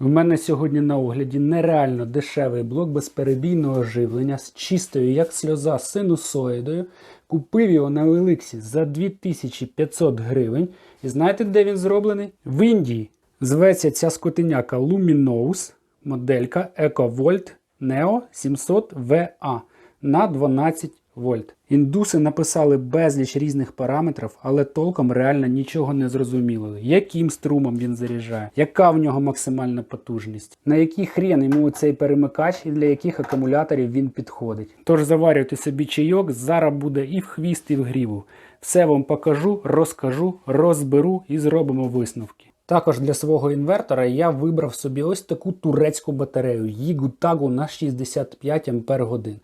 В мене сьогодні на огляді нереально дешевий блок безперебійного живлення з чистою, як сльоза, синусоїдою. Купив його на Еликсі за 2500 гривень. І знаєте, де він зроблений? В Індії. Зветься ця скотиняка Luminous, моделька EcoVolt Neo 700 VA на 12 вольт. Індуси написали безліч різних параметрів, але толком реально нічого не зрозуміло. Яким струмом він заряджає, яка в нього максимальна потужність, на який хрен йому цей перемикач і для яких акумуляторів він підходить. Тож заварюйте собі чайок, зараз буде і в хвіст, і в гріву. Все вам покажу, розкажу, розберу і зробимо висновки. Також для свого інвертора я вибрав собі ось таку турецьку батарею Yigutago на 65 Ампер годин.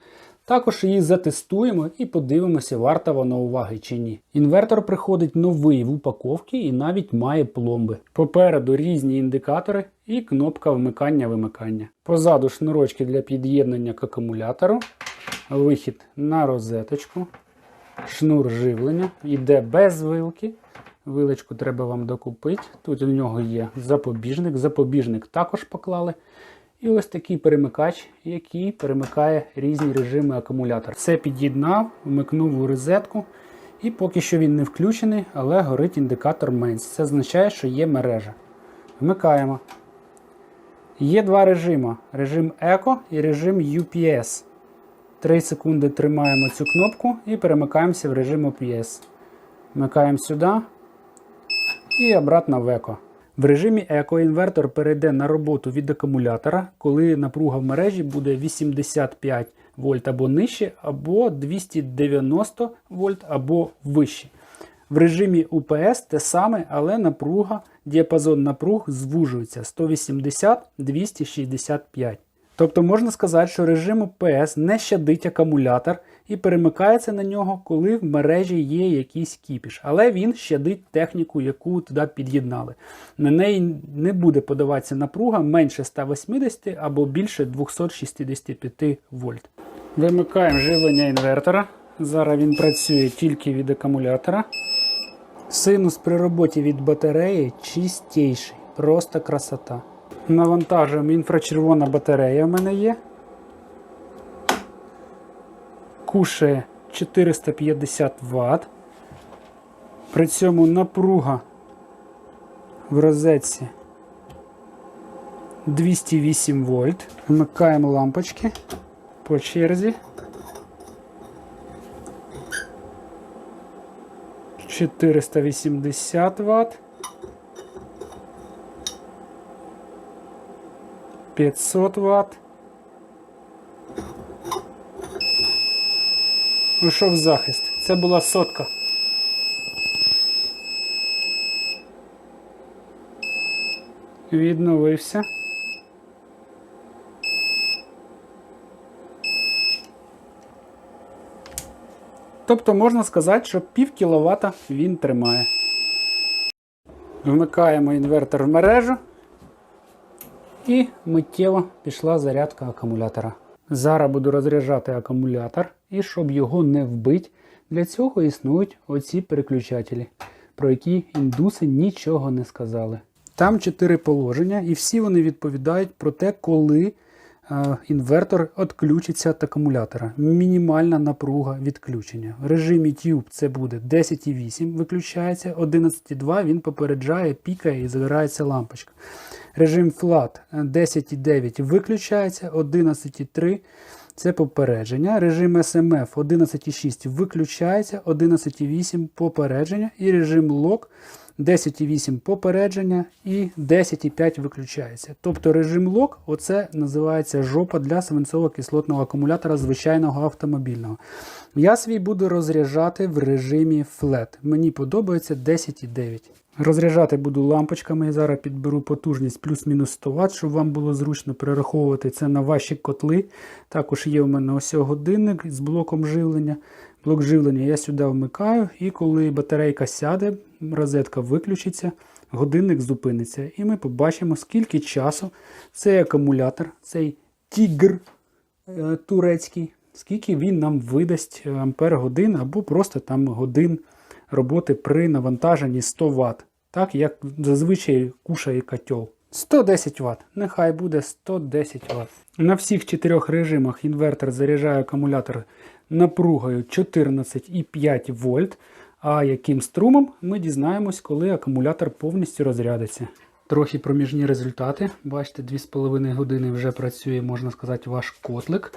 Також її затестуємо і подивимося, варта вона уваги чи ні. Інвертор приходить новий в упаковці і навіть має пломби. Попереду різні індикатори і кнопка вмикання-вимикання. Позаду шнурочки для під'єднання к акумулятору, вихід на розеточку, шнур живлення, йде без вилки. Вилочку треба вам докупити. Тут у нього є запобіжник. Запобіжник також поклали. І ось такий перемикач, який перемикає різні режими акумулятора. Все під'єднав, вмикнув у розетку. І поки що він не включений, але горить індикатор MENS. Це означає, що є мережа. Вмикаємо. Є два режими: режим Eco і режим UPS. 3 секунди тримаємо цю кнопку і перемикаємося в режим OPS. Вмикаємо сюди і обратно в Eco. В режимі Eco інвертор перейде на роботу від акумулятора, коли напруга в мережі буде 85 вольт або нижче, або 290 вольт або вище. В режимі UPS те саме, але напруга, діапазон напруг звужується 180-265. Тобто можна сказати, що режим UPS не щадить акумулятор і перемикається на нього, коли в мережі є якийсь кіпіш. Але він щадить техніку, яку туди під'єднали. На неї не буде подаватися напруга менше 180 або більше 265 вольт. Вимикаємо живлення інвертора. Зараз він працює тільки від акумулятора. Синус при роботі від батареї чистіший, просто красота. Навантажуємо інфрачервона батарея в мене є. Кушає 450 Вт. При цьому напруга в розетці 208 вольт. Вмикаємо лампочки по черзі. 480 Вт. 500 Вт. Вийшов захист. Це була сотка. Відновився. Тобто можна сказати, що пів кіловата він тримає. Вмикаємо інвертор в мережу. І миттєво пішла зарядка акумулятора. Зараз буду розряджати акумулятор, і щоб його не вбити, для цього існують оці переключателі, про які індуси нічого не сказали. Там чотири положення, і всі вони відповідають про те, коли е, інвертор відключиться від акумулятора. Мінімальна напруга відключення. В режимі Tube це буде 10,8 виключається, 11,2 він попереджає, пікає і загорається лампочка. Режим Flat 10,9 виключається, 11,3 це попередження. Режим SMF 11,6 виключається, 11,8 попередження. І режим Lock 10,8 попередження і 10,5 виключається. Тобто режим Lock оце називається жопа для свинцово-кислотного акумулятора звичайного автомобільного. Я свій буду розряджати в режимі Flat. Мені подобається 10,9. Розряджати буду лампочками. Зараз підберу потужність плюс-мінус 100 Вт, щоб вам було зручно перераховувати це на ваші котли. Також є у мене ось годинник з блоком живлення. Блок живлення я сюди вмикаю, і коли батарейка сяде, розетка виключиться, годинник зупиниться. І ми побачимо, скільки часу цей акумулятор, цей тігр е, турецький, скільки він нам видасть ампер годин або просто там годин роботи при навантаженні 100 Вт, так як зазвичай кушає котел. 110 Вт. Нехай буде 110 Вт. На всіх чотирьох режимах інвертор заряджає акумулятор напругою 14,5 вольт. А яким струмом ми дізнаємось, коли акумулятор повністю розрядиться. Трохи проміжні результати. Бачите, 2,5 години вже працює, можна сказати, ваш котлик.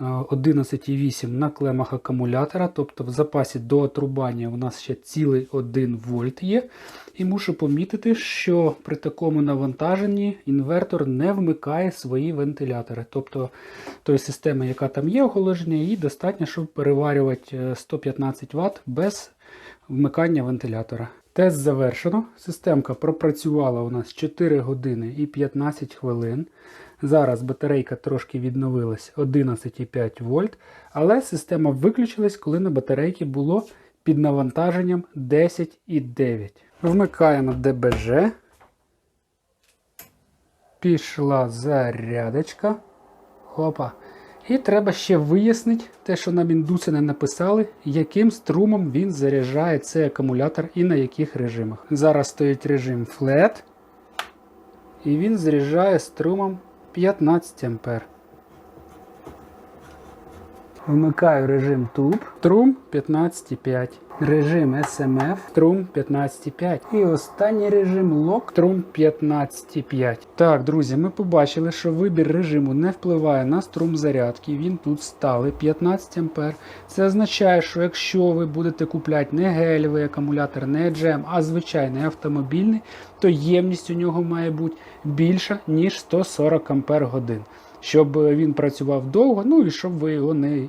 Е, 11,8 на клемах акумулятора, тобто в запасі до отрубання у нас ще цілий 1 вольт є. І мушу помітити, що при такому навантаженні інвертор не вмикає свої вентилятори. Тобто тої системи, яка там є охолодження, їй достатньо, щоб переварювати е, 115 Вт без вмикання вентилятора. Тест завершено. Системка пропрацювала у нас 4 години і 15 хвилин. Зараз батарейка трошки відновилась 11,5 вольт, але система виключилась, коли на батарейці було під навантаженням 10,9. Вмикаємо ДБЖ. Пішла зарядочка. Хопа. І треба ще вияснити те, що нам індуси не написали, яким струмом він заряджає цей акумулятор і на яких режимах. Зараз стоїть режим Flat. І він заряджає струмом 15 А. Вмикаю режим Tube. Струм 15,5. Режим SMF. Струм 15,5. І останній режим Lock. Струм 15,5. Так, друзі, ми побачили, що вибір режиму не впливає на струм зарядки. Він тут стали 15 А. Це означає, що якщо ви будете купляти не гелевий акумулятор, не джем, а звичайний автомобільний, то ємність у нього має бути більша, ніж 140 Ампер годин щоб він працював довго, ну і щоб ви його не е,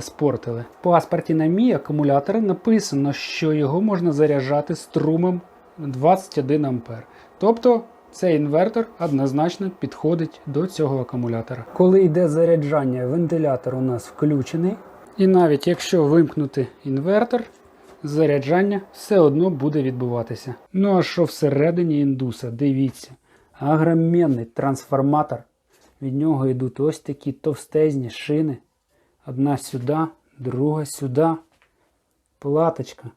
спортили. В паспорті на мій акумулятор написано, що його можна заряджати струмом 21 А. Тобто цей інвертор однозначно підходить до цього акумулятора. Коли йде заряджання, вентилятор у нас включений. І навіть якщо вимкнути інвертор, заряджання все одно буде відбуватися. Ну а що всередині індуса? Дивіться, агроменний трансформатор. Від нього йдуть ось такі товстезні шини. Одна сюди, друга сюди. Платочка.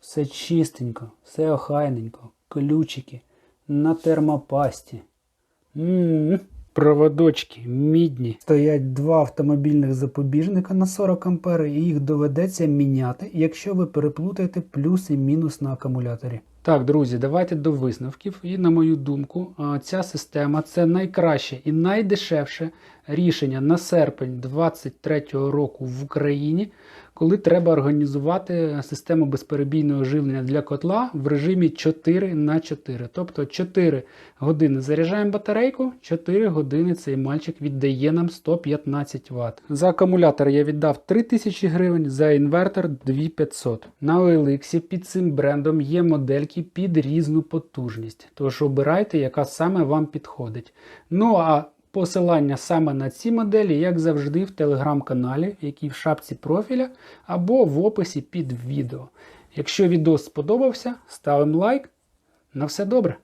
Все чистенько, все охайненько. Ключики на термопасті. М-м-м. Проводочки мідні. Стоять два автомобільних запобіжника на 40 А, і їх доведеться міняти, якщо ви переплутаєте плюс і мінус на акумуляторі. Так, друзі, давайте до висновків. І на мою думку, ця система це найкраще і найдешевше рішення на серпень 2023 року в Україні, коли треба організувати систему безперебійного живлення для котла в режимі 4 на 4. Тобто 4 години заряджаємо батарейку, 4 години цей мальчик віддає нам 115 Вт. За акумулятор я віддав 3000 гривень, за інвертор 2500. На OLX під цим брендом є модельки під різну потужність. Тож обирайте, яка саме вам підходить. Ну а Посилання саме на ці моделі, як завжди, в телеграм-каналі, який в шапці профіля, або в описі під відео. Якщо відео сподобався, ставимо лайк. На все добре!